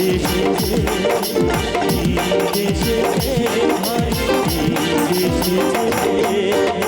দেশে দেশে ভাই দেশে